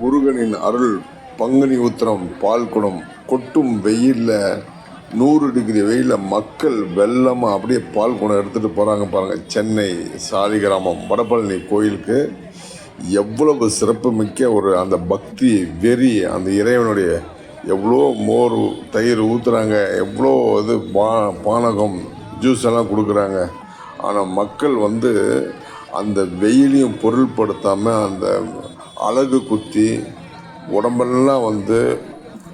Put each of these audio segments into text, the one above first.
முருகனின் அருள் பங்குனி உத்திரம் பால்குடம் கொட்டும் வெயிலில் நூறு டிகிரி வெயிலில் மக்கள் வெள்ளமாக அப்படியே பால் குடம் எடுத்துகிட்டு போகிறாங்க பாருங்கள் சென்னை சாலிகிராமம் வடபழனி கோயிலுக்கு எவ்வளவு சிறப்பு மிக்க ஒரு அந்த பக்தி வெறி அந்த இறைவனுடைய எவ்வளோ மோர் தயிர் ஊற்றுறாங்க எவ்வளோ இது பா பானகம் ஜூஸ் எல்லாம் கொடுக்குறாங்க. ஆனால் மக்கள் வந்து அந்த வெயிலையும் பொருள்படுத்தாமல் அந்த அழகு குத்தி உடம்பெல்லாம் வந்து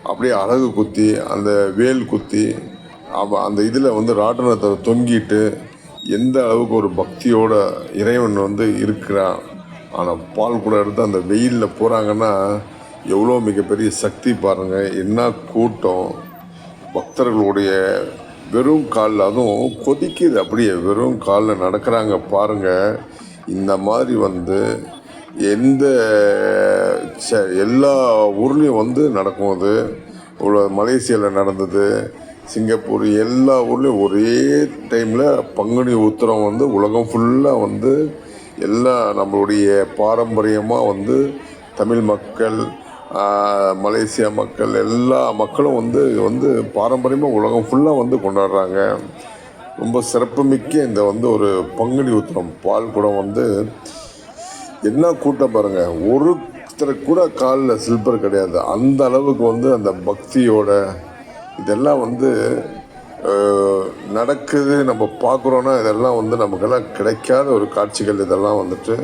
அப்படியே அழகு குத்தி அந்த வேல் குத்தி அந்த இதில் வந்து ராட்டனத்தை தொங்கிட்டு எந்த அளவுக்கு ஒரு பக்தியோட இறைவன் வந்து இருக்கிறான் ஆனால் பால் கூட எடுத்து அந்த வெயிலில் போகிறாங்கன்னா எவ்வளோ மிகப்பெரிய சக்தி பாருங்கள் என்ன கூட்டம். பக்தர்களுடைய வெறும் காலில் அதுவும் கொதிக்குது. அப்படியே வெறும் காலில் நடக்கிறாங்க பாருங்கள் இந்த மாதிரி வந்து எந்த ச- எல்லா ஊர்லேயும் வந்து நடக்கும் அது. இவ்வளோ மலேசியாவில் நடந்தது சிங்கப்பூர் எல்லா ஊர்லேயும் ஒரே டைமில் பங்குனி உத்திரம் வந்து உலகம் ஃபுல்லாக வந்து எல்லா நம்மளுடைய பாரம்பரியமாக வந்து தமிழ் மக்கள் மலேசியா மக்கள் எல்லா மக்களும் வந்து வந்து பாரம்பரியமாக உலகம் ஃபுல்லாக வந்து கொண்டாடுறாங்க. ரொம்ப சிறப்புமிக்க இந்த வந்து ஒரு பங்குனி உத்திரம் பால் குடம் வந்து என்ன கூட்டம் பாருங்க. ஒருத்தர் கூட காலில் சில்பர் கிடையாது. அந்த அளவுக்கு வந்து அந்த பக்தியோட இதெல்லாம் வந்து நடக்குது. நம்ம பார்க்குறோன்னா இதெல்லாம் வந்து நமக்கெல்லாம் கிடைக்காத ஒரு காட்சிகள் இதெல்லாம் வந்துட்டு.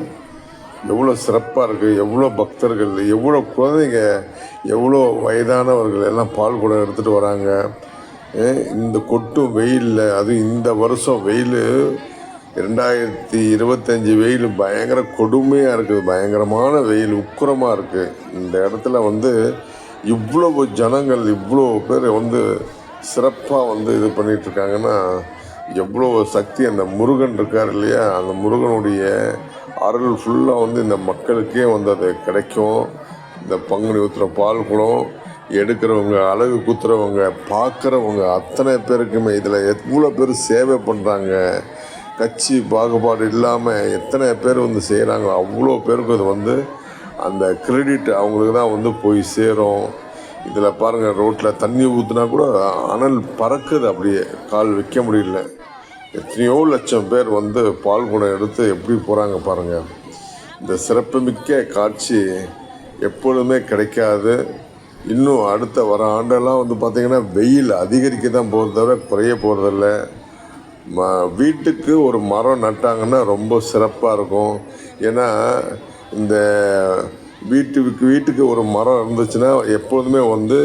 எவ்வளோ சிறப்பாக இருக்குது எவ்வளோ பக்தர்கள். எவ்வளோ குழந்தைங்க எவ்வளோ வயதானவர்கள் எல்லாம் பால் குடம் எடுத்துகிட்டு வராங்க. இந்த கொட்டும் வெயிலில் அதுவும் இந்த வருஷம் வெயில் ரெண்டாயிரத்தி இருபத்தஞ்சி வெயில் பயங்கர கொடுமையாக இருக்குது பயங்கரமான வெயில் உக்கிரமாக இருக்குது இந்த இடத்துல வந்து இவ்வளோ ஜனங்கள் இவ்வளோ பேர் வந்து சிறப்பாக வந்து இது பண்ணிகிட்ருக்காங்கன்னா எவ்வளோ சக்தி அந்த முருகன் இருக்கார் இல்லையா? அந்த முருகனுடைய அருள் ஃபுல்லாக வந்து இந்த மக்களுக்கே வந்து அது கிடைக்கும். இந்த பங்குனி ஊற்றுற பால் குடம் எடுக்கிறவங்க அழகு குத்துறவங்க பார்க்குறவங்க அத்தனை பேருக்குமே இதில் எவ்வளோ பேர் சேவை பண்ணுறாங்க கட்சி பாகுபாடு இல்லாமல் எத்தனை பேர் வந்து செய்கிறாங்களோ அவ்வளோ பேருக்கு அது வந்து அந்த கிரெடிட் அவங்களுக்கு தான் வந்து போய் சேரும். இதில் பாருங்கள் ரோட்டில் தண்ணி ஊற்றுனா கூட அனல் பறக்குது அப்படியே கால் வைக்க முடியல. எத்தனையோ லட்சம் பேர் வந்து பால் குடம் எடுத்து எப்படி போகிறாங்க பாருங்கள் இந்த சிறப்புமிக்க காட்சி எப்பொழுதுமே கிடைக்காது. இன்னும் அடுத்த வர ஆண்டெல்லாம் வந்து பார்த்திங்கன்னா வெயில் அதிகரிக்க தான் போகிறத தவிர குறைய போகிறதில்ல வீட்டுக்கு ஒரு மரம் நட்டாங்கன்னா ரொம்ப சிறப்பாக இருக்கும். ஏன்னா இந்த வீட்டுக்கு வீட்டுக்கு ஒரு மரம் இருந்துச்சுன்னா எப்போதுமே வந்து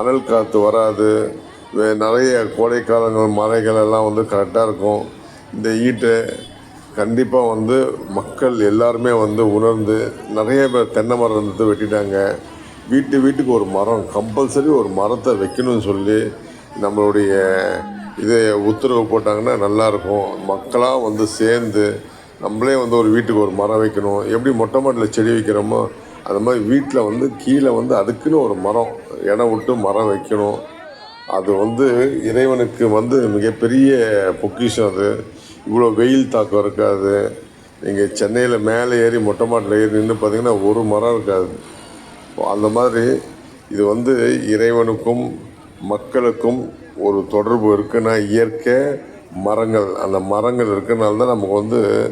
அனல் காற்று வராது. நிறைய கோடைக்காலங்கள் மலைகள் எல்லாம் வந்து கரெக்டாக இருக்கும். இந்த ஈட்டை கண்டிப்பாக வந்து மக்கள் எல்லாருமே வந்து உணர்ந்து நிறைய பேர் தென்னை மரம் இருந்து வெட்டிட்டாங்க. வீட்டு வீட்டுக்கு ஒரு மரம் கம்பல்சரி ஒரு மரத்தை வைக்கணும்னு சொல்லி நம்மளுடைய இதை உத்தரவு போட்டாங்கன்னா நல்லாயிருக்கும். மக்களாக வந்து சேர்ந்து நம்மளே வந்து ஒரு வீட்டுக்கு ஒரு மரம் வைக்கணும். எப்படி மொட்டை மாட்டில் செடி வைக்கிறோமோ அந்த மாதிரி வீட்டில் வந்து கீழே வந்து அதுக்குன்னு ஒரு மரம் இடம் விட்டு மரம் வைக்கணும். அது வந்து இறைவனுக்கு வந்து மிகப்பெரிய பொக்கிஷம் அது. இவ்வளோ வெயில் தாக்கம் இருக்காது. நீங்கள் சென்னையில் மேலே ஏறி மொட்டை மாட்டில் ஏறி நின்று பார்த்தீங்கன்னா ஒரு மரம் இருக்காது. அந்த மாதிரி இது வந்து இறைவனுக்கும் மக்களுக்கும் ஒரு தொடர்பு இருக்குன்னா இயற்கை மரங்கள் அந்த மரங்கள் இருக்கனால தான் நமக்கு வந்து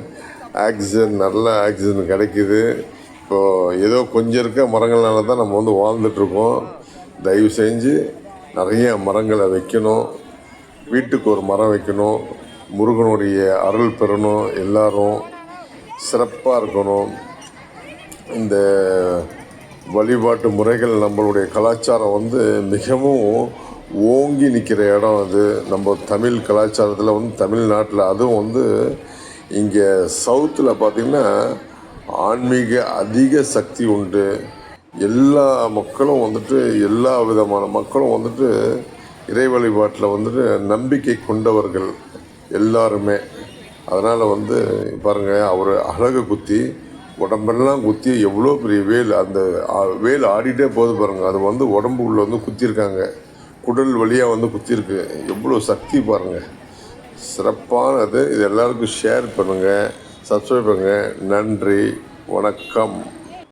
ஆக்சிஜன் நல்ல ஆக்சிஜன் கிடைக்குது. இப்போது ஏதோ கொஞ்சம் இருக்க மரங்கள்னால தான் நம்ம வந்து வாழ்ந்துட்டுருக்கோம். தயவு செஞ்சு நிறைய மரங்களை வைக்கணும். வீட்டுக்கு ஒரு மரம் வைக்கணும். முருகனுடைய அருள் பெறணும் எல்லாரும். சிறப்பாக இருக்கணும். இந்த வழிபாட்டு முறைகள் நம்மளுடைய கலாச்சாரம் வந்து மிகவும் ஓங்கி நிற்கிற இடம் அது. நம்ம தமிழ் கலாச்சாரத்தில் வந்து தமிழ்நாட்டில் அதுவும் வந்து இங்கே சவுத்தில் பார்த்திங்கன்னா ஆன்மீக அதிக சக்தி உண்டு. எல்லா மக்களும் வந்துட்டு எல்லா விதமான மக்களும் வந்துட்டு இறை வழிபாட்டில் வந்துட்டு நம்பிக்கை கொண்டவர்கள் எல்லாருமே. அதனால் வந்து பாருங்கள் அவர் அழகு குத்தி உடம்பெல்லாம் குத்தி எவ்வளோ பெரிய வேல் அந்த வேல் ஆடிட்டே போகுது பாருங்கள் அது வந்து உடம்பு வந்து குத்திருக்காங்க. குடல் வழியாக வந்து குத்திருக்கு எவ்வளோ சக்தி பாருங்கள் சிறப்பானது. இது எல்லாருக்கும் ஷேர் பண்ணுங்கள் சப்ஸ்கிரைப் பண்ணுங்கள் நன்றி. வணக்கம்.